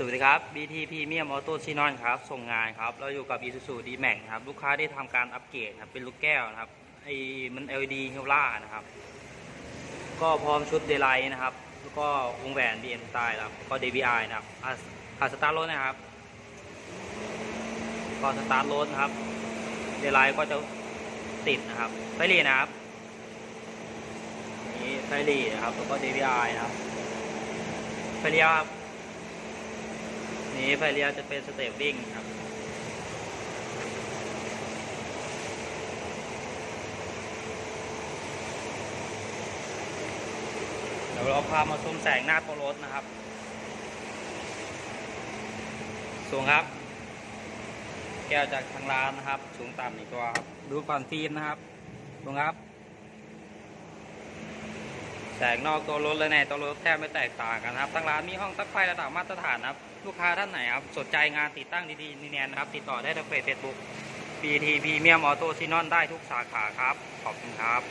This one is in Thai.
สวัสดีครับ BT Premium Auto c h i n o n ครับ ส่งงานครับ เราอยู่กับ Isuzu D-Max ครับ ลูกค้าได้ทำการอัปเกรดครับ เป็นลูกแก้วนะครับ ไอ้มัน LED เฮลล่านะครับ ก็พร้อมชุดเดลไลท์นะครับ แล้วก็วงแหวน BM Style ครับ ก็ DVI นะครับอะอะสตาร์ทรถนะครับ ก็สตาร์ทรถนะครับ เดลไลท์ก็จะติดนะครับ ไฟหลีนะครับ นี่ไฟหลีนะครับ แล้วก็ DVI นะครับ ไฟเลี้ยวครับ นี้ไฟเลี้ยวจะเป็นสเตปวิ่งครับเดี๋ยวเราพามาชมแสงหน้าตัวรถนะครับ สูงครับ แก้วจากทางร้านนะครับ สูงต่ำอีกตัวครับ ดูก่อนฟิล์มนะครับดูงครับ แสงนอกตัวรถและในตัวรถแทบไม่แตกต่างกันครับทางร้านมีห้องซักไฟระดับมาตรฐานครับ ลูกค้าท่านไหนครับสนใจงานติดตั้งดีๆนีแนนครับ ติดต่อได้ทางเฟซบุ๊ก BT Premium Auto ซินอนได้ทุกสาขาครับ ขอบคุณครับ